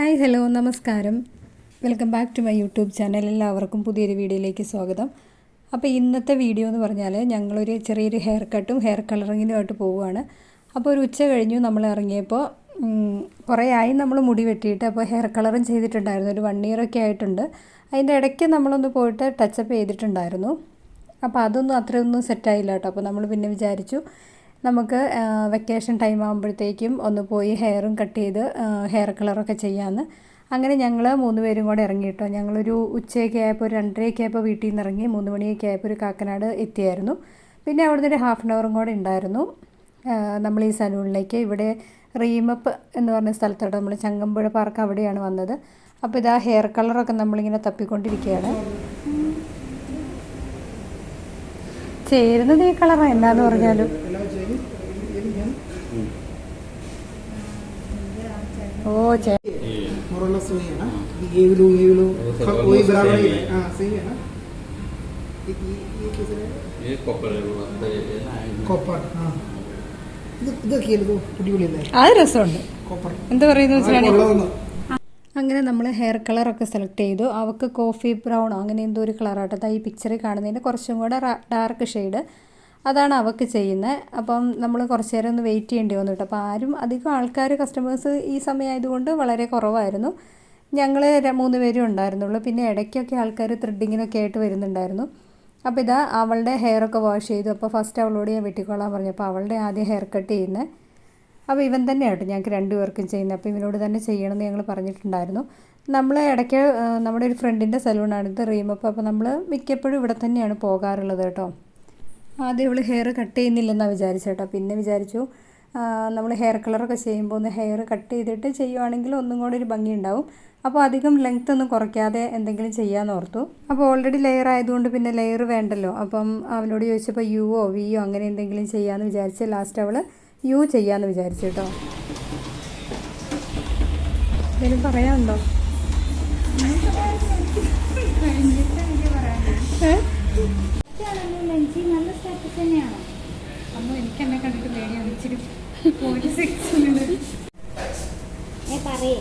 Hi hello നമസ്കാരം. Welcome back to my YouTube channel. എല്ലാവർക്കും പുതിയൊരു വീഡിയോയിലേക്ക് സ്വാഗതം. അപ്പോൾ ഇന്നത്തെ വീഡിയോ എന്ന് പറഞ്ഞാൽ ഞങ്ങളൊരു ചെറിയൊരു ഹെയർ കട്ടും ഹെയർ കളറിങ്ങിനുമായിട്ട് പോവുകയാണ്. അപ്പോൾ ഒരു ഉച്ച കഴിഞ്ഞു നമ്മൾ ഇറങ്ങിയപ്പോൾ കുറേ ആയി നമ്മൾ മുടി വെട്ടിയിട്ട് അപ്പോൾ ഹെയർ കളറും ചെയ്തിട്ടുണ്ടായിരുന്നു. ഒരു വൺ ഇയറൊക്കെ ആയിട്ടുണ്ട്. അതിന്റെ ഇടയ്ക്ക് നമ്മളൊന്ന് പോയിട്ട് ടച്ചപ്പ് ചെയ്തിട്ടുണ്ടായിരുന്നു. അപ്പോൾ അതൊന്നും അത്രയൊന്നും സെറ്റായില്ല കേട്ടോ. അപ്പോൾ നമ്മൾ പിന്നെ വിചാരിച്ചു നമുക്ക് വെക്കേഷൻ ടൈം ആകുമ്പോഴത്തേക്കും ഒന്ന് പോയി ഹെയറും കട്ട് ചെയ്ത് ഹെയർ കളറൊക്കെ ചെയ്യാമെന്ന് അങ്ങനെ ഞങ്ങൾ മൂന്ന് പേരും കൂടെ ഇറങ്ങി കേട്ടോ ഞങ്ങളൊരു ഉച്ചയൊക്കെ ആയപ്പോൾ ഒരു രണ്ടരയൊക്കെ ആയപ്പോൾ വീട്ടിൽ നിന്ന് ഇറങ്ങി മൂന്ന് മണിയൊക്കെ ആയപ്പോൾ ഒരു കാക്കനാട് എത്തിയായിരുന്നു. പിന്നെ അവിടുന്ന് ഒരു ഹാഫ് ആൻ അവറും കൂടെ ഉണ്ടായിരുന്നു നമ്മൾ ഈ സലൂണിലേക്ക്. ഇവിടെ റീമപ്പ് എന്ന് പറഞ്ഞ സ്ഥലത്തോട്ട് നമ്മൾ ചങ്ങമ്പുഴ പാർക്ക് അവിടെയാണ് വന്നത്. അപ്പോൾ ഇതാ ഹെയർ കളറൊക്കെ നമ്മളിങ്ങനെ തപ്പിക്കൊണ്ടിരിക്കുകയാണ് ചേരുന്നത് ഈ കളറാണ് എന്താണെന്ന് പറഞ്ഞാലും. ही है हाँ सही है ना ये ये ये किस है ये कॉपर है वो आता है ये ना कॉपर हाँ ഇത് ഇതൊക്കെ ഇത് അടിപൊളിയല്ലേ അത് രസമുണ്ട് കോപ്പർ എന്താ പറയുന്നത് വെച്ചാൽ ഉള്ളതൊന്ന് അങ്ങനെ നമ്മൾ ഹെയർ കളറൊക്കെ സെലക്ട് ചെയ്തു അവൾക്ക് കോഫി ബ്രൗൺ അങ്ങനെ എന്തോ ഒരു കളറാട്ടോ ഈ പിക്ചറിൽ കാണുന്നതിൻ്റെ കുറച്ചും കൂടെ ഡാർക്ക് ഷെയ്ഡ് അതാണ് അവക്ക് ചെയ്യുന്നത്. അപ്പം നമ്മൾ കുറച്ച് നേരം ഒന്ന് വെയിറ്റ് ചെയ്യേണ്ടി വന്നു കേട്ടോ അപ്പോൾ ആരും അധികം ആൾക്കാർ കസ്റ്റമേഴ്സ് ഈ സമയമായതുകൊണ്ട് വളരെ കുറവായിരുന്നു. ഞങ്ങൾ മൂന്ന് പേരും ഉണ്ടായിരുന്നുള്ളൂ. പിന്നെ ഇടയ്ക്കൊക്കെ ആൾക്കാർ ത്രെഡിങ്ങിനൊക്കെ ആയിട്ട് വരുന്നുണ്ടായിരുന്നു. അപ്പോൾ ഇതാ അവളുടെ ഹെയറൊക്കെ വാഷ് ചെയ്തു. അപ്പോൾ ഫസ്റ്റ് അവളോട് ഞാൻ വെട്ടിക്കോളാൻ പറഞ്ഞു. അപ്പോൾ അവളുടെ ആദ്യം ഹെയർ കട്ട് ചെയ്യുന്നത് അപ്പോൾ ഇവൻ തന്നെ കേട്ടോ ഞങ്ങൾക്ക് രണ്ടുപേർക്കും ചെയ്യുന്നത് അപ്പോൾ ഇവനോട് തന്നെ ചെയ്യണമെന്ന് ഞങ്ങൾ പറഞ്ഞിട്ടുണ്ടായിരുന്നു. നമ്മൾ ഇടയ്ക്ക് നമ്മുടെ ഒരു ഫ്രണ്ടിന്റെ സലൂണാണിത് റീമപ്പ് അപ്പോൾ നമ്മൾ മിക്കപ്പോഴും ഇവിടെ തന്നെയാണ് പോകാറുള്ളത് കേട്ടോ ആദ്യം ഇവൾ ഹെയർ കട്ട് ചെയ്യുന്നില്ലെന്നാണ് വിചാരിച്ചേട്ടാ. പിന്നെ വിചാരിച്ചു നമ്മൾ ഹെയർ കളറൊക്കെ ചെയ്യുമ്പോൾ ഒന്ന് ഹെയർ കട്ട് ചെയ്തിട്ട് ചെയ്യുവാണെങ്കിൽ ഒന്നും കൂടെ ഒരു ഭംഗി ഉണ്ടാവും. അപ്പോൾ അധികം ലെങ്ത് ഒന്നും കുറയ്ക്കാതെ എന്തെങ്കിലും ചെയ്യാമെന്ന് ഓർത്തു. അപ്പോൾ ഓൾറെഡി ലെയർ ആയതുകൊണ്ട് പിന്നെ ലെയർ വേണ്ടല്ലോ. അപ്പം അവനോട് ചോദിച്ചപ്പോൾ യുവോ വിയോ അങ്ങനെ എന്തെങ്കിലും ചെയ്യാമെന്ന് വിചാരിച്ച് ലാസ്റ്റ് അവൾ യു ചെയ്യാമെന്ന് വിചാരിച്ചു കേട്ടോ. എന്തെങ്കിലും പറയാനുണ്ടോ? ഏ? ലഞ്ചി നല്ല സ്റ്റാറ്റസ് തന്നെയാണ് അമ്മ എനിക്ക് എന്നെ കണ്ടിട്ട് പേടിയാണ് ഇച്ചിരി പോയിന്റ് സിക്സ് ഏ പറയേ.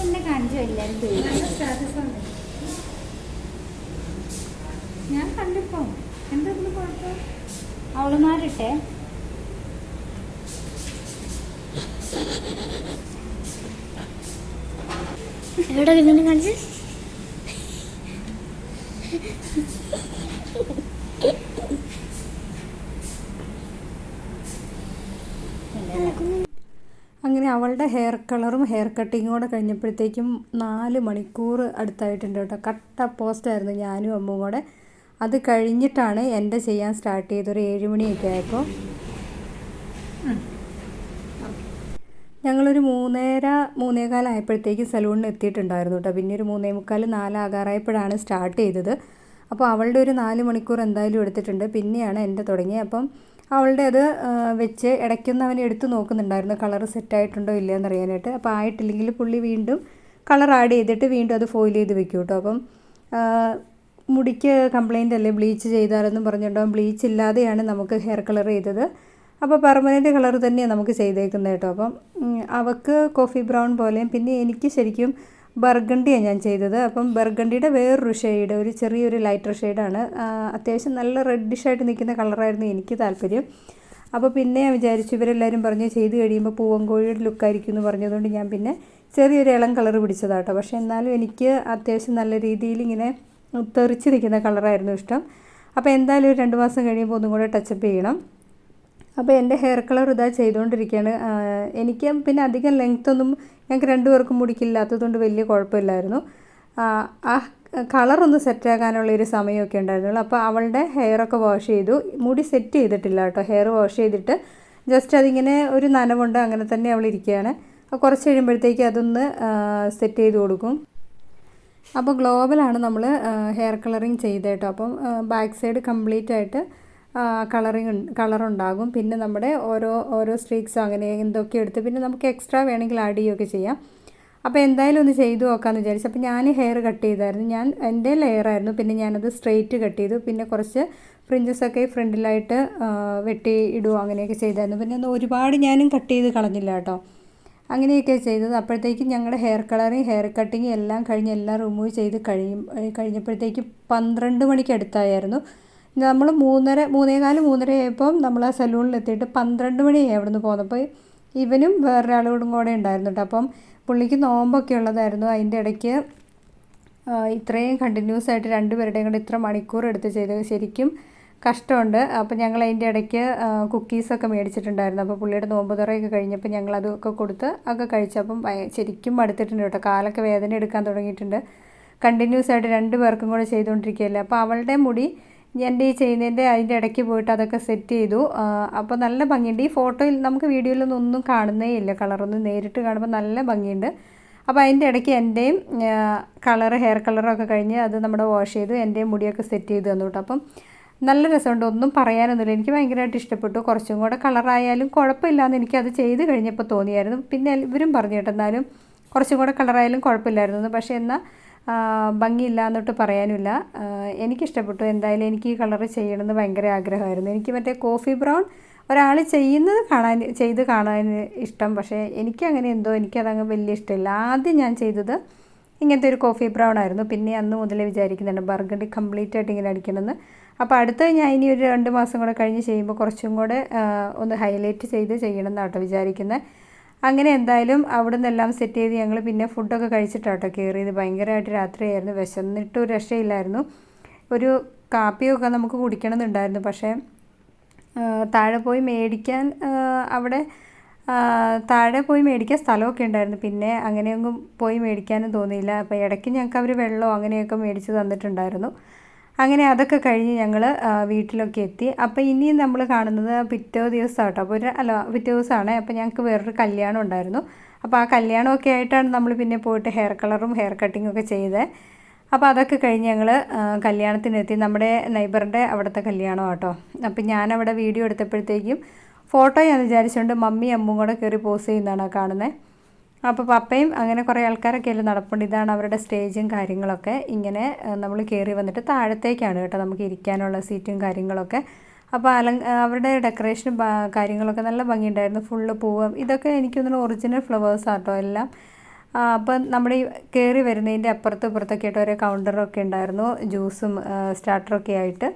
എന്നെ കാണിച്ചു എല്ലാവരും ഞാൻ കണ്ടിപ്പോ. എന്തെങ്കിലും കുഴപ്പം? അവളുമാരിട്ടെ. എവിടെ കാണിച്ച്? അങ്ങനെ അവളുടെ ഹെയർ കളറും ഹെയർ കട്ടിങ്ങും കൂടെ കഴിഞ്ഞപ്പോഴത്തേക്കും നാല് മണിക്കൂർ അടുത്തായിട്ടുണ്ട് കേട്ടോ. കട്ട പോസ്റ്റായിരുന്നു ഞാനും അമ്മും കൂടെ. അത് കഴിഞ്ഞിട്ടാണ് എന്റെ ചെയ്യാൻ സ്റ്റാർട്ട് ചെയ്തത്. ഒരു ഏഴ് മണിയൊക്കെ ആയപ്പോൾ. ഞങ്ങളൊരു മൂന്നേര മൂന്നേകാലായപ്പോഴത്തേക്ക് സലൂണിൽ എത്തിയിട്ടുണ്ടായിരുന്നു കേട്ടോ. പിന്നെ ഒരു മൂന്നേ മുക്കാൽ നാലാകാറായപ്പോഴാണ് സ്റ്റാർട്ട് ചെയ്തത്. അപ്പോൾ അവളുടെ ഒരു നാല് മണിക്കൂർ എന്തായാലും എടുത്തിട്ടുണ്ട്. പിന്നെയാണ് എന്റെ തുടങ്ങിയത്. അപ്പം അവളുടെ അത് വെച്ച് ഇടയ്ക്കൊന്ന് അവൻ എടുത്തു നോക്കുന്നുണ്ടായിരുന്നു. കളർ സെറ്റായിട്ടുണ്ടോ ഇല്ലയെന്ന് അറിയാനായിട്ട് അപ്പോൾ ആയിട്ടില്ലെങ്കിൽ പുള്ളി വീണ്ടും കളർ ആഡ് ചെയ്തിട്ട് വീണ്ടും അത് ഫോയിൽ ചെയ്ത് വെക്കും കേട്ടോ അപ്പം മുടിക്ക് കംപ്ലൈന്റ് അല്ലേ ബ്ലീച്ച് ചെയ്താലെന്നും പറഞ്ഞിട്ടുണ്ടോ ബ്ലീച്ച് ഇല്ലാതെയാണ് നമുക്ക് ഹെയർ കളർ ചെയ്തത്. അപ്പോൾ പെർമനന്റ് കളർ തന്നെയാണ് നമുക്ക് ചെയ്തേക്കുന്നത് കേട്ടോ അപ്പം അവക്ക് കോഫി ബ്രൗൺ പോലെയും പിന്നെ എനിക്ക് ശരിക്കും ബർഗണ്ടിയാണ് ഞാൻ ചെയ്തത്. അപ്പം ബർഗണ്ടിയുടെ വേറൊരു ഷെയ്ഡ് ഒരു ചെറിയൊരു ലൈറ്റർ ഷെയ്ഡാണ് അത്യാവശ്യം നല്ല റെഡിഷായിട്ട് നിൽക്കുന്ന കളറായിരുന്നു എനിക്ക് താല്പര്യം. അപ്പോൾ പിന്നെ ഞാൻ വിചാരിച്ചു ഇവരെല്ലാവരും പറഞ്ഞ് ചെയ്ത് കഴിയുമ്പോൾ പൂവങ്കോഴിയുടെ ലുക്കായിരിക്കും എന്ന് പറഞ്ഞതുകൊണ്ട് ഞാൻ പിന്നെ ചെറിയൊരു ഇളം കളർ പിടിച്ചതാട്ടോ. പക്ഷേ എന്നാലും എനിക്ക് അത്യാവശ്യം നല്ല രീതിയിൽ ഇങ്ങനെ തെറിച്ച് നിൽക്കുന്ന കളറായിരുന്നു ഇഷ്ടം. അപ്പോൾ എന്തായാലും ഒരു രണ്ട് മാസം കഴിയുമ്പോൾ ഒന്നും കൂടെ ടച്ചപ്പ് ചെയ്യണം. അപ്പോൾ എന്റെ ഹെയർ കളർ ഇതാ ചെയ്തുകൊണ്ടിരിക്കുകയാണ് എനിക്ക് പിന്നെ അധികം ലെങ്ത് ഒന്നും ഞങ്ങൾക്ക് രണ്ടുപേർക്കും മുടിക്കില്ലാത്തതുകൊണ്ട് വലിയ കുഴപ്പമില്ലായിരുന്നു. ആ, കളറൊന്ന് സെറ്റാക്കാനുള്ള ഒരു സമയമൊക്കെ ഉണ്ടായിരുന്നുള്ളൂ. അപ്പോൾ അവളുടെ ഹെയറൊക്കെ വാഷ് ചെയ്തു. മുടി സെറ്റ് ചെയ്തിട്ടില്ല കേട്ടോ. ഹെയർ വാഷ് ചെയ്തിട്ട് ജസ്റ്റ് അതിങ്ങനെ ഒരു നനവുണ്ട്. അങ്ങനെ തന്നെ അവൾ ഇരിക്കുകയാണ്. അപ്പോൾ കുറച്ച് കഴിയുമ്പോഴത്തേക്ക് അതൊന്ന് സെറ്റ് ചെയ്ത് കൊടുക്കും. അപ്പോൾ ഗ്ലോബലാണ് നമ്മൾ ഹെയർ കളറിങ് ചെയ്തേട്ടോ അപ്പം ബാക്ക് സൈഡ് കംപ്ലീറ്റ് ആയിട്ട് കളറിങ് കളറുണ്ടാകും പിന്നെ നമ്മുടെ ഓരോ ഓരോ സ്ട്രീക്സോ അങ്ങനെ എന്തൊക്കെ എടുത്ത് പിന്നെ നമുക്ക് എക്സ്ട്രാ വേണമെങ്കിൽ ആഡ് ചെയ്യുകയൊക്കെ ചെയ്യാം. അപ്പോൾ എന്തായാലും ഒന്ന് ചെയ്തു നോക്കാമെന്ന് വിചാരിച്ചു. അപ്പോൾ ഞാൻ ഹെയർ കട്ട് ചെയ്തായിരുന്നു. ഞാൻ എന്റെ ലെയറായിരുന്നു പിന്നെ ഞാനത് സ്ട്രെയിറ്റ് കട്ട് ചെയ്തു. പിന്നെ കുറച്ച് ഫ്രിഞ്ചസൊക്കെ ഫ്രണ്ടിലായിട്ട് വെട്ടി ഇടുകയോ അങ്ങനെയൊക്കെ ചെയ്തായിരുന്നു. പിന്നെ ഒന്ന് ഒരുപാട് ഞാനും കട്ട് ചെയ്ത് കളഞ്ഞില്ല കേട്ടോ. അങ്ങനെയൊക്കെ ചെയ്തത്. അപ്പോഴത്തേക്കും ഞങ്ങളുടെ ഹെയർ കളറിങ് ഹെയർ കട്ടിങ് എല്ലാം കഴിഞ്ഞ് എല്ലാം റിമൂവ് ചെയ്ത് കഴിയും കഴിഞ്ഞപ്പോഴത്തേക്കും പന്ത്രണ്ട് മണിക്ക് അടുത്തായിരുന്നു. നമ്മൾ മൂന്നര മൂന്നേകാൽ മൂന്നര ആയപ്പം നമ്മൾ ആ സലൂണിൽ എത്തിയിട്ട് പന്ത്രണ്ട് മണിയായി അവിടെ നിന്ന് പോന്നപ്പോൾ ഇവനും വേറൊരാളോടും കൂടെ ഉണ്ടായിരുന്നു കേട്ടോ. അപ്പം പുള്ളിക്ക് നോമ്പൊക്കെ ഉള്ളതായിരുന്നു. അതിന്റെ ഇടയ്ക്ക് ഇത്രയും കണ്ടിന്യൂസ് ആയിട്ട് രണ്ടുപേരുടെയും കൂടെ ഇത്ര മണിക്കൂർ എടുത്ത് ചെയ്ത് ശരിക്കും കഷ്ടമുണ്ട്. അപ്പോൾ ഞങ്ങൾ അതിന്റെ ഇടയ്ക്ക് കുക്കീസൊക്കെ മേടിച്ചിട്ടുണ്ടായിരുന്നു. അപ്പോൾ പുള്ളിയുടെ നോമ്പ് തുറയൊക്കെ കഴിഞ്ഞപ്പോൾ ഞങ്ങൾ അതൊക്കെ കൊടുത്ത് ഒക്കെ കഴിച്ചപ്പം ശരിക്കും മടുത്തിട്ടുണ്ട് കേട്ടോ. കാലൊക്കെ വേദന എടുക്കാൻ തുടങ്ങിയിട്ടുണ്ട്. കണ്ടിന്യൂസ് ആയിട്ട് രണ്ട് പേർക്കും കൂടെ ചെയ്തുകൊണ്ടിരിക്കുകയല്ലേ. അപ്പോൾ അവളുടെ മുടി എന്റെ ഈ ചെയ്യുന്നതിന്റെ അതിന്റെ ഇടയ്ക്ക് പോയിട്ട് അതൊക്കെ സെറ്റ് ചെയ്തു. അപ്പോൾ നല്ല ഭംഗിയുണ്ട്. ഈ ഫോട്ടോയിൽ നമുക്ക് വീഡിയോയിലൊന്നും ഒന്നും കാണുന്നേ ഇല്ല. കളറൊന്നും നേരിട്ട് കാണുമ്പോൾ നല്ല ഭംഗിയുണ്ട്. അപ്പോൾ അതിന്റെ ഇടയ്ക്ക് എന്റെയും കളർ ഹെയർ കളറൊക്കെ കഴിഞ്ഞ് അത് നമ്മുടെ വാഷ് ചെയ്തു എന്റെയും മുടിയൊക്കെ സെറ്റ് ചെയ്ത് തന്നു കേട്ടോ. അപ്പം നല്ല രസമുണ്ട്. ഒന്നും പറയാനൊന്നുമില്ല. എനിക്ക് ഭയങ്കരമായിട്ട് ഇഷ്ടപ്പെട്ടു. കുറച്ചും കൂടെ കളറായാലും കുഴപ്പമില്ലാന്ന് എനിക്കത് ചെയ്ത് കഴിഞ്ഞപ്പോൾ തോന്നിയായിരുന്നു. പിന്നെ ഇവരും പറഞ്ഞു കേട്ടോ എന്നാലും കുറച്ചും കൂടെ കളറായാലും കുഴപ്പമില്ലായിരുന്നു. പക്ഷേ എന്നാൽ ഭംഗിയില്ല എന്നിട്ട് പറയാനില്ല. എനിക്കിഷ്ടപ്പെട്ടു. എന്തായാലും എനിക്ക് ഈ കളർ ചെയ്യണമെന്ന് ഭയങ്കര ആഗ്രഹമായിരുന്നു. എനിക്ക് മറ്റേ കോഫി ബ്രൗൺ ഒരാൾ ചെയ്യുന്നത് കാണാൻ ചെയ്ത് കാണാൻ ഇഷ്ടം. പക്ഷേ എനിക്കങ്ങനെ എന്തോ എനിക്കതങ്ങ് വലിയ ഇഷ്ടമില്ല. ആദ്യം ഞാൻ ചെയ്തത് ഇങ്ങനത്തെ ഒരു കോഫി ബ്രൗൺ ആയിരുന്നു. പിന്നെ അന്ന് മുതലേ വിചാരിക്കുന്നുണ്ട് ബർഗണ്ടി കംപ്ലീറ്റ് ആയിട്ട് ഇങ്ങനെ അടിക്കണമെന്ന്. അപ്പോൾ അടുത്ത ഞാൻ ഇനി ഒരു രണ്ട് മാസം കൂടെ കഴിഞ്ഞ് ചെയ്യുമ്പോൾ കുറച്ചും കൂടെ ഒന്ന് ഹൈലൈറ്റ് ചെയ്ത് ചെയ്യണം എന്നാട്ടോ വിചാരിക്കുന്നത് അങ്ങനെ എന്തായാലും അവിടെ നിന്നെല്ലാം സെറ്റ് ചെയ്ത് ഞങ്ങൾ പിന്നെ ഫുഡൊക്കെ കഴിച്ചിട്ടാട്ടോ കയറിയത് ഭയങ്കരമായിട്ട് രാത്രിയായിരുന്നു. വിശന്നിട്ട് ഒരു രക്ഷയില്ലായിരുന്നു. ഒരു കാപ്പിയൊക്കെ നമുക്ക് കുടിക്കണമെന്നുണ്ടായിരുന്നു. പക്ഷേ താഴെ പോയി മേടിക്കാൻ അവിടെ താഴെ പോയി മേടിക്കാൻ സ്ഥലമൊക്കെ ഉണ്ടായിരുന്നു. പിന്നെ അങ്ങനെയൊന്നും പോയി മേടിക്കാനും തോന്നിയില്ല. അപ്പോൾ ഇടയ്ക്ക് ഞങ്ങൾക്ക് അവർ വെള്ളമോ അങ്ങനെയൊക്കെ മേടിച്ച് തന്നിട്ടുണ്ടായിരുന്നു. അങ്ങനെ അതൊക്കെ കഴിഞ്ഞ് ഞങ്ങൾ വീട്ടിലൊക്കെ എത്തി. അപ്പോൾ ഇനിയും നമ്മൾ കാണുന്നത് പിറ്റേ ദിവസം കേട്ടോ അപ്പോൾ ഒരു അല്ല പിറ്റേ ദിവസമാണ് അപ്പോൾ ഞങ്ങൾക്ക് വേറൊരു കല്യാണം ഉണ്ടായിരുന്നു. അപ്പോൾ ആ കല്യാണമൊക്കെ ആയിട്ടാണ് നമ്മൾ പിന്നെ പോയിട്ട് ഹെയർ കളറും ഹെയർ കട്ടിങ്ങും ഒക്കെ ചെയ്തത് അപ്പോൾ അതൊക്കെ കഴിഞ്ഞ് ഞങ്ങൾ കല്യാണത്തിനെത്തി. നമ്മുടെ നൈബറിന്റെ അവിടുത്തെ കല്യാണം കേട്ടോ അപ്പോൾ ഞാനവിടെ വീഡിയോ എടുത്തപ്പോഴത്തേക്കും ഫോട്ടോ ഞാൻ വിചാരിച്ചുകൊണ്ട് മമ്മി അമ്മും കൂടെ കയറി പോസ് ചെയ്യുന്നതാണ് കാണുന്നത് അപ്പോൾ പപ്പയും അങ്ങനെ കുറേ ആൾക്കാരൊക്കെ അല്ലേ നടപ്പുണ്ട്. ഇതാണ് അവരുടെ സ്റ്റേജും കാര്യങ്ങളൊക്കെ. ഇങ്ങനെ നമ്മൾ കയറി വന്നിട്ട് താഴത്തേക്കാണ് കേട്ടോ നമുക്ക് ഇരിക്കാനുള്ള സീറ്റും കാര്യങ്ങളൊക്കെ. അപ്പോൾ അല അവരുടെ ഡെക്കറേഷനും കാര്യങ്ങളൊക്കെ നല്ല ഭംഗിയുണ്ടായിരുന്നു. ഫുള്ള് പൂവ്. ഇതൊക്കെ എനിക്ക് തോന്നുന്നു ഒറിജിനൽ ഫ്ലവേഴ്സ് ആട്ടോ എല്ലാം. അപ്പം നമ്മുടെ ഈ കയറി വരുന്നതിന്റെ അപ്പുറത്തും ഇപ്പുറത്തൊക്കെ ആയിട്ട് ഓരോ കൗണ്ടറൊക്കെ ഉണ്ടായിരുന്നു. ജ്യൂസും സ്റ്റാർട്ടറൊക്കെ ആയിട്ട്.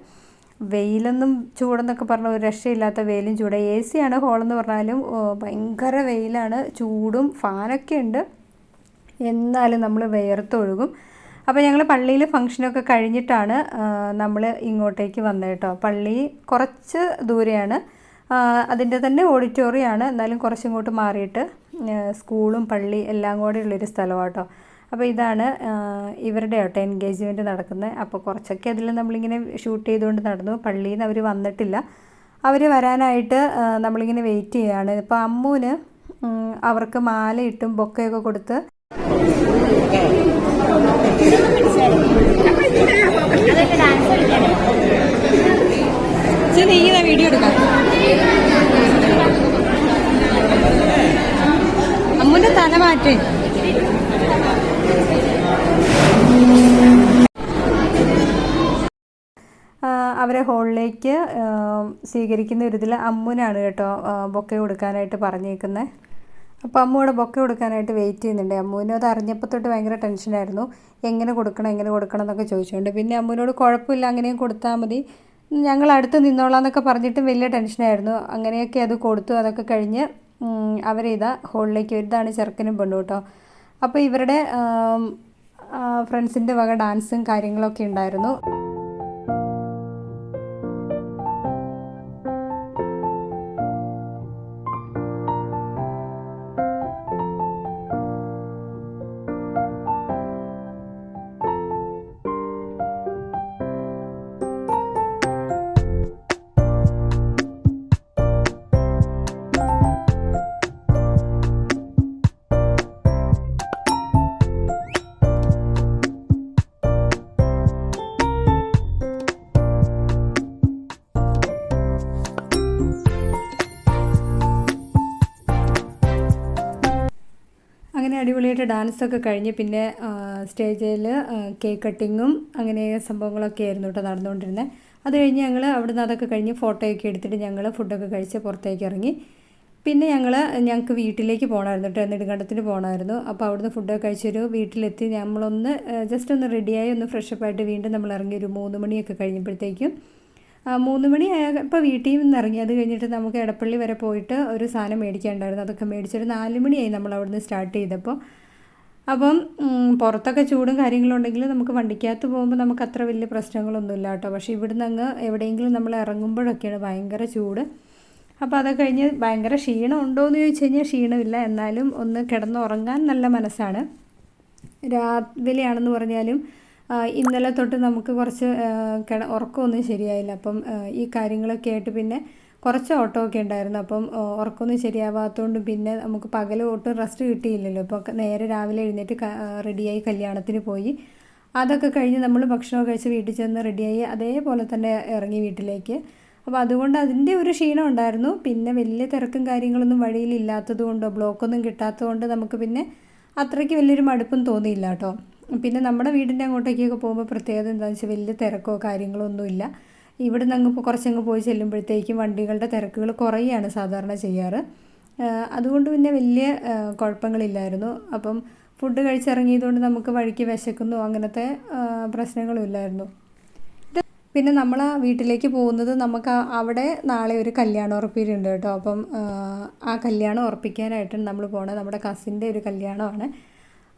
വെയിലൊന്നും ചൂടെന്നൊക്കെ പറഞ്ഞ ഒരു രക്ഷയില്ലാത്ത വെയിലും ചൂട്. എ സി ആണ് ഹോളെന്ന് പറഞ്ഞാലും ഭയങ്കര വെയിലാണ് ചൂടും ഫാനൊക്കെ ഉണ്ട്. എന്നാലും നമ്മൾ വിയർത്തൊഴുകും. അപ്പോൾ ഞങ്ങൾ പള്ളിയിൽ ഫംഗ്ഷനൊക്കെ കഴിഞ്ഞിട്ടാണ് നമ്മൾ ഇങ്ങോട്ടേക്ക് വന്നത് കേട്ടോ. പള്ളി കുറച്ച് ദൂരെയാണ്. അതിന്റെ തന്നെ ഓഡിറ്റോറിയമാണ് എന്നാലും കുറച്ചിങ്ങോട്ട് മാറിയിട്ട് സ്കൂളും പള്ളി എല്ലാം കൂടെ ഉള്ളൊരു സ്ഥലമാണ് കേട്ടോ. അപ്പോൾ ഇതാണ് ഇവരുടെ കേട്ടോ എൻഗേജ്മെന്റ് നടക്കുന്നത് അപ്പോൾ കുറച്ചൊക്കെ അതിൽ നമ്മളിങ്ങനെ ഷൂട്ട് ചെയ്തുകൊണ്ട് നടന്നു. പള്ളിയിൽ നിന്ന് അവർ വന്നിട്ടില്ല. അവർ വരാനായിട്ട് നമ്മളിങ്ങനെ വെയിറ്റ് ചെയ്യുകയാണ് ഇപ്പോൾ അമ്മൂന് അവർക്ക് മാലയിട്ടും ബൊക്കയൊക്കെ കൊടുത്ത്. വീഡിയോ എടുക്കാം. അമ്മുന്റെ തല മാറ്റേ. അവരെ ഹോളിലേക്ക് സ്വീകരിക്കുന്ന ഒരു ഇതിൽ അമ്മുനാണ് കേട്ടോ ബൊക്കെ കൊടുക്കാനായിട്ട് പറഞ്ഞേക്കുന്നത് അപ്പോൾ അമ്മൂടെ ബൊക്കെ കൊടുക്കാനായിട്ട് വെയിറ്റ് ചെയ്യുന്നുണ്ട്. അമ്മുവിനും അത് അറിഞ്ഞപ്പോൾ തൊട്ട് ഭയങ്കര ടെൻഷനായിരുന്നു എങ്ങനെ കൊടുക്കണം എങ്ങനെ കൊടുക്കണം എന്നൊക്കെ ചോദിച്ചുകൊണ്ട്. പിന്നെ അമ്മുവിനോട് കുഴപ്പമില്ല അങ്ങനെയും കൊടുത്താൽ മതി. ഞങ്ങൾ അടുത്ത് നിന്നോളാം എന്നൊക്കെ പറഞ്ഞിട്ടും വലിയ ടെൻഷനായിരുന്നു അങ്ങനെയൊക്കെ അത് കൊടുത്തു അതൊക്കെ കഴിഞ്ഞ് അവരിതാ ഹോളിലേക്ക്. ഇതാണ് ചെറുക്കനും പെണ്ണു കേട്ടോ. അപ്പോൾ ഇവരുടെ ഫ്രണ്ട്സിന്റെ വക ഡാൻസും കാര്യങ്ങളൊക്കെ ഉണ്ടായിരുന്നു. അടിപൊളിയായിട്ട് ഡാൻസൊക്കെ കഴിഞ്ഞ് പിന്നെ സ്റ്റേജിൽ കേക്ക് കട്ടിങ്ങും അങ്ങനെ സംഭവങ്ങളൊക്കെ ആയിരുന്നു കേട്ടോ നടന്നുകൊണ്ടിരുന്നത് അത് കഴിഞ്ഞ് ഞങ്ങൾ അവിടുന്ന് അതൊക്കെ കഴിഞ്ഞ് ഫോട്ടോയൊക്കെ എടുത്തിട്ട് ഞങ്ങൾ ഫുഡൊക്കെ കഴിച്ച് പുറത്തേക്ക് ഇറങ്ങി. പിന്നെ ഞങ്ങൾ ഞങ്ങൾക്ക് വീട്ടിലേക്ക് പോകണമായിരുന്നു കേട്ടോ നെടുങ്കണ്ടത്തിന് പോകണമായിരുന്നു അപ്പോൾ അവിടുന്ന് ഫുഡൊക്കെ കഴിച്ചൊരു വീട്ടിലെത്തി. നമ്മളൊന്ന് ജസ്റ്റ് ഒന്ന് റെഡിയായി ഒന്ന് ഫ്രഷപ്പ് ആയിട്ട് വീണ്ടും നമ്മൾ ഇറങ്ങി ഒരു മൂന്ന് മണിയൊക്കെ കഴിഞ്ഞപ്പോഴത്തേക്കും. മൂന്ന് മണി ഇപ്പോൾ വീട്ടിൽ നിന്ന് ഇറങ്ങി. അത് കഴിഞ്ഞിട്ട് നമുക്ക് എടപ്പള്ളി വരെ പോയിട്ട് ഒരു സാധനം മേടിക്കാനുണ്ടായിരുന്നു. അതൊക്കെ മേടിച്ചൊരു നാല് മണിയായി നമ്മൾ അവിടുന്ന് സ്റ്റാർട്ട് ചെയ്തപ്പോൾ. അപ്പം പുറത്തൊക്കെ ചൂടും കാര്യങ്ങളും ഉണ്ടെങ്കിൽ നമുക്ക് വണ്ടിക്കകത്ത് പോകുമ്പോൾ നമുക്ക് അത്ര വലിയ പ്രശ്നങ്ങളൊന്നുമില്ല കേട്ടോ. പക്ഷേ ഇവിടുന്ന് അങ്ങ് എവിടെയെങ്കിലും നമ്മൾ ഇറങ്ങുമ്പോഴൊക്കെയാണ് ഭയങ്കര ചൂട്. അപ്പോൾ അതൊക്കെ കഴിഞ്ഞ് ഭയങ്കര ക്ഷീണം ഉണ്ടോ എന്ന് ചോദിച്ചു കഴിഞ്ഞാൽ ക്ഷീണമില്ല. എന്നാലും ഒന്ന് കിടന്നുറങ്ങാൻ നല്ല മനസ്സാണ്. രാവിലെയാണെന്ന് പറഞ്ഞാലും ഇന്നലെ തൊട്ട് നമുക്ക് കുറച്ച് കിട ഉറക്കമൊന്നും ശരിയായില്ല. അപ്പം ഈ കാര്യങ്ങളൊക്കെ ആയിട്ട് പിന്നെ കുറച്ച് ഓട്ടോ ഒക്കെ ഉണ്ടായിരുന്നു. അപ്പം ഉറക്കമൊന്നും ശരിയാവാത്തതുകൊണ്ട് പിന്നെ നമുക്ക് പകൽ ഒട്ടും റെസ്റ്റ് കിട്ടിയില്ലല്ലോ. അപ്പോൾ നേരെ രാവിലെ എഴുന്നേറ്റ് റെഡിയായി കല്യാണത്തിന് പോയി. അതൊക്കെ കഴിഞ്ഞ് നമ്മൾ ഭക്ഷണമൊക്കെ കഴിച്ച് വീട്ടിൽ ചെന്ന് റെഡിയായി അതേപോലെ തന്നെ ഇറങ്ങി വീട്ടിലേക്ക്. അപ്പോൾ അതുകൊണ്ട് അതിന്റെ ഒരു ക്ഷീണം ഉണ്ടായിരുന്നു. പിന്നെ വലിയ തിരക്കും കാര്യങ്ങളൊന്നും വഴിയിൽ ഇല്ലാത്തത് കൊണ്ടോ ബ്ലോക്കൊന്നും കിട്ടാത്തത് കൊണ്ട് നമുക്ക് പിന്നെ അത്രയ്ക്ക് വലിയൊരു മടുപ്പും തോന്നിയില്ല കേട്ടോ. പിന്നെ നമ്മുടെ വീടിന്റെ അങ്ങോട്ടേക്കൊക്കെ പോകുമ്പോൾ പ്രത്യേകത എന്താണെന്ന് വെച്ചാൽ വലിയ തിരക്കോ കാര്യങ്ങളോ ഒന്നുമില്ല. ഇവിടെ നിന്ന് ഇപ്പോൾ കുറച്ചങ്ങ് പോയി ചെല്ലുമ്പോഴത്തേക്കും വണ്ടികളുടെ തിരക്കുകൾ കുറയുകയാണ് സാധാരണ ചെയ്യാറ്. അതുകൊണ്ട് പിന്നെ വലിയ കുഴപ്പങ്ങളില്ലായിരുന്നു. അപ്പം ഫുഡ് കഴിച്ചിറങ്ങിയതുകൊണ്ട് നമുക്ക് വഴിക്ക് വിശക്കുന്നു അങ്ങനത്തെ പ്രശ്നങ്ങളും ഇല്ലായിരുന്നു. പിന്നെ നമ്മൾ ആ വീട്ടിലേക്ക് പോകുന്നത് നമുക്ക് അവിടെ നാളെ ഒരു കല്യാണം ഉറപ്പിയിട്ടുണ്ട് കേട്ടോ. അപ്പം ആ കല്യാണം ഉറപ്പിക്കാനായിട്ടാണ് നമ്മൾ പോണത്. നമ്മുടെ കസിന്റെ ഒരു കല്യാണമാണ്.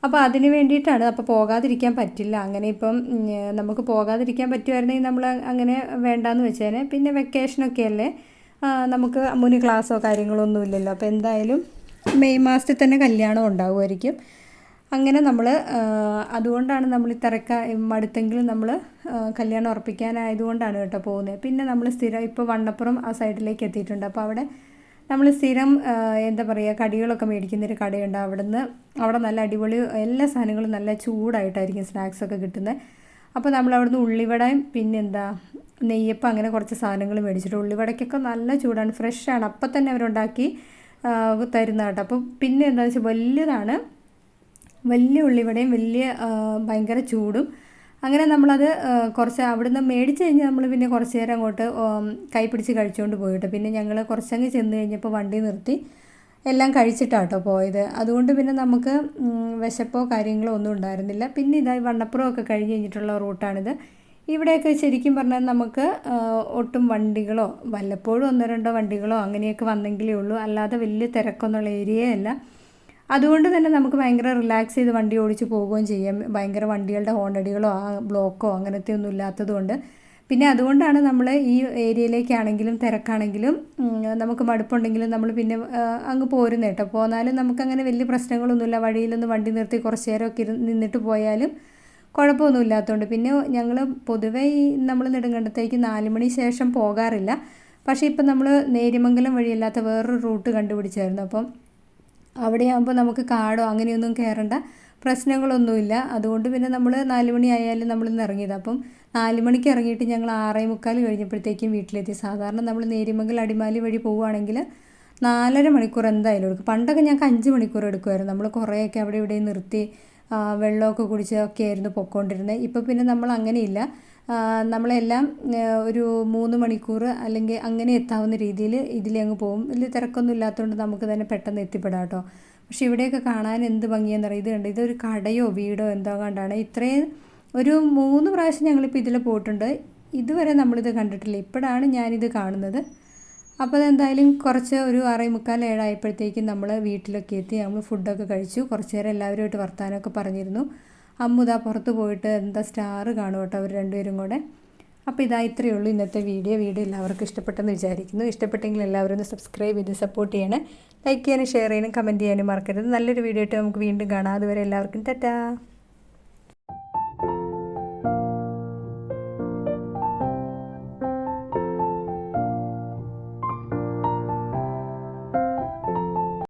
അപ്പോൾ അതിന് വേണ്ടിയിട്ടാണ്. അപ്പോൾ പോകാതിരിക്കാൻ പറ്റില്ല. അങ്ങനെ ഇപ്പം നമുക്ക് പോകാതിരിക്കാൻ പറ്റുമായിരുന്നെങ്കിൽ നമ്മൾ അങ്ങനെ വേണ്ടാന്ന് വെച്ചേനെ. പിന്നെ വെക്കേഷനൊക്കെ അല്ലേ നമുക്ക് മുനി ക്ലാസ്സോ കാര്യങ്ങളോ ഒന്നും ഇല്ലല്ലോ. അപ്പോൾ എന്തായാലും മെയ് മാസത്തിൽ തന്നെ കല്യാണം ഉണ്ടാവുമായിരിക്കും. അങ്ങനെ നമ്മൾ അതുകൊണ്ടാണ് നമ്മൾ ഇത്തരക്ക തിരക്ക മടുത്തെങ്കിലും നമ്മൾ കല്യാണം ഉറപ്പിക്കാനായതുകൊണ്ടാണ് കേട്ടോ പോകുന്നത്. പിന്നെ നമ്മൾ സ്ഥിരം ഇപ്പോൾ വണ്ണപ്പുറം ആ സൈഡിലേക്ക് എത്തിയിട്ടുണ്ട്. അപ്പോൾ അവിടെ നമ്മൾ സ്ഥിരം എന്താ പറയുക കടികളൊക്കെ മേടിക്കുന്നൊരു കടയുണ്ട്. അവിടുന്ന് അവിടെ നല്ല അടിപൊളി എല്ലാ സാധനങ്ങളും നല്ല ചൂടായിട്ടായിരിക്കും സ്നാക്സൊക്കെ കിട്ടുന്നത്. അപ്പോൾ നമ്മൾ അവിടുന്ന് ഉള്ളിവടയും പിന്നെന്താ നെയ്യപ്പം അങ്ങനെ കുറച്ച് സാധനങ്ങൾ മേടിച്ചിട്ട് ഉള്ളിവടയ്ക്കൊക്കെ നല്ല ചൂടാണ്. ഫ്രഷാണ് അപ്പം തന്നെ അവരുണ്ടാക്കി തരുന്ന കേട്ടോ. അപ്പം പിന്നെ എന്താണെന്ന് വെച്ചാൽ വലിയതാണ് വലിയ ഉള്ളിവടയും വലിയ ഭയങ്കര ചൂടും. അങ്ങനെ നമ്മളത് കുറച്ച് അവിടുന്ന് മേടിച്ച് കഴിഞ്ഞ് നമ്മൾ പിന്നെ കുറച്ച് നേരം അങ്ങോട്ട് കൈപ്പിടിച്ച് കഴിച്ചുകൊണ്ട് പോയിട്ട്. പിന്നെ ഞങ്ങൾ കുറച്ചങ്ങ് ചെന്ന് കഴിഞ്ഞപ്പോൾ വണ്ടി നിർത്തി. എല്ലാം കഴിച്ചിട്ടാട്ടോ പോയത്. അതുകൊണ്ട് പിന്നെ നമുക്ക് വിശപ്പോ കാര്യങ്ങളോ ഒന്നും ഉണ്ടായിരുന്നില്ല. പിന്നെ ഇതായി വണ്ണപ്പുറം ഒക്കെ കഴിഞ്ഞ് കഴിഞ്ഞിട്ടുള്ള റൂട്ടാണിത്. ഇവിടെയൊക്കെ ശരിക്കും പറഞ്ഞാൽ നമുക്ക് ഒട്ടും വണ്ടികളോ വല്ലപ്പോഴും ഒന്നോ രണ്ടോ വണ്ടികളോ അങ്ങനെയൊക്കെ വന്നെങ്കിലേ ഉള്ളൂ. അല്ലാതെ വലിയ തിരക്കൊന്നുള്ള ഏരിയയല്ല. അതുകൊണ്ട് തന്നെ നമുക്ക് ഭയങ്കര റിലാക്സ് ചെയ്ത് വണ്ടി ഓടിച്ച് പോവുകയും ചെയ്യാം. ഭയങ്കര വണ്ടികളുടെ ഹോണടികളോ ആ ബ്ലോക്കോ അങ്ങനത്തെ ഒന്നും ഇല്ലാത്തത് കൊണ്ട് പിന്നെ അതുകൊണ്ടാണ് നമ്മൾ ഈ ഏരിയയിലേക്കാണെങ്കിലും തിരക്കാണെങ്കിലും നമുക്ക് മടുപ്പുണ്ടെങ്കിലും നമ്മൾ പിന്നെ അങ്ങ് പോരുന്ന കേട്ടോ. പോന്നാലും നമുക്കങ്ങനെ വലിയ പ്രശ്നങ്ങളൊന്നുമില്ല. വഴിയിലൊന്ന് വണ്ടി നിർത്തി കുറച്ച് നേരമൊക്കെ ഇരു നിന്നിട്ട് പോയാലും കുഴപ്പമൊന്നും ഇല്ലാത്തതുകൊണ്ട്. പിന്നെ ഞങ്ങൾ പൊതുവേ ഈ നമ്മൾ നെടുങ്കണ്ടത്തേക്ക് നാല് മണി ശേഷം പോകാറില്ല. പക്ഷേ ഇപ്പം നമ്മൾ നേര്യമംഗലം വഴിയല്ലാത്ത വേറൊരു റൂട്ട് കണ്ടുപിടിച്ചായിരുന്നു. അപ്പം അവിടെയാകുമ്പോൾ നമുക്ക് കാടോ അങ്ങനെയൊന്നും കയറേണ്ട പ്രശ്നങ്ങളൊന്നുമില്ല. അതുകൊണ്ട് പിന്നെ നമ്മൾ നാല് മണി ആയാലും നമ്മളിന്ന് ഇറങ്ങിയത്. അപ്പം നാല് മണിക്ക് ഇറങ്ങിയിട്ട് ഞങ്ങൾ ആറേ മുക്കാൽ കഴിഞ്ഞപ്പോഴത്തേക്കും വീട്ടിലെത്തി. സാധാരണ നമ്മൾ നേരിമംഗൽ അടിമാലി വഴി പോവുകയാണെങ്കിൽ നാലര മണിക്കൂർ എന്തായാലും എടുക്കും. പണ്ടൊക്കെ ഞങ്ങൾക്ക് അഞ്ച് മണിക്കൂർ എടുക്കുമായിരുന്നു നമ്മൾ കുറേയൊക്കെ അവിടെ ഇവിടെ നിർത്തി വെള്ളമൊക്കെ കുടിച്ചൊക്കെ ആയിരുന്നു പൊക്കോണ്ടിരുന്നത് ഇപ്പോൾ പിന്നെ നമ്മൾ അങ്ങനെയില്ല. നമ്മളെല്ലാം ഒരു മൂന്ന് മണിക്കൂർ അല്ലെങ്കിൽ അങ്ങനെ എത്താവുന്ന രീതിയിൽ ഇതിലങ്ങ് പോകും വലിയ തിരക്കൊന്നും ഇല്ലാത്തതുകൊണ്ട് നമുക്ക് തന്നെ പെട്ടെന്ന് എത്തിപ്പെടാം കേട്ടോ. പക്ഷേ ഇവിടെയൊക്കെ കാണാൻ എന്ത് ഭംഗിയെന്നറിയാം ഇത് കണ്ട് ഇതൊരു കടയോ വീടോ എന്തോ കണ്ടാണ്. ഇത്രയും ഒരു മൂന്ന് പ്രാവശ്യം ഞങ്ങളിപ്പോൾ ഇതിൽ പോയിട്ടുണ്ട്. ഇതുവരെ നമ്മളിത് കണ്ടിട്ടില്ല. ഇപ്പോഴാണ് ഞാനിത് കാണുന്നത്. അപ്പോൾ അതെന്തായാലും കുറച്ച് ഒരു ആറേ മുക്കാൽ ഏഴായപ്പോഴത്തേക്കും നമ്മൾ വീട്ടിലൊക്കെ എത്തി. നമ്മൾ ഫുഡൊക്കെ കഴിച്ചു. കുറച്ച് നേരം എല്ലാവരുമായിട്ട് വർത്താനമൊക്കെ പറഞ്ഞിരുന്നു. അമ്മുതാ പുറത്ത് പോയിട്ട് എന്താ സ്റ്റാർ കാണും കേട്ടോ അവർ രണ്ടുപേരും കൂടെ. അപ്പോൾ ഇതാ ഇത്രയേ ഉള്ളൂ ഇന്നത്തെ വീഡിയോ. വീഡിയോ എല്ലാവർക്കും ഇഷ്ടപ്പെട്ടെന്ന് വിചാരിക്കുന്നു. ഇഷ്ടപ്പെട്ടെങ്കിൽ എല്ലാവരും ഒന്ന് സബ്സ്ക്രൈബ് ചെയ്ത് സപ്പോർട്ട് ചെയ്യണേ. ലൈക്ക് ചെയ്യാനും ഷെയർ ചെയ്യാനും കമന്റ് ചെയ്യാനും മറക്കരുത്. നല്ലൊരു വീഡിയോ ആയിട്ട് നമുക്ക് വീണ്ടും കാണാം. അതുവരെ എല്ലാവർക്കും ടാറ്റാ.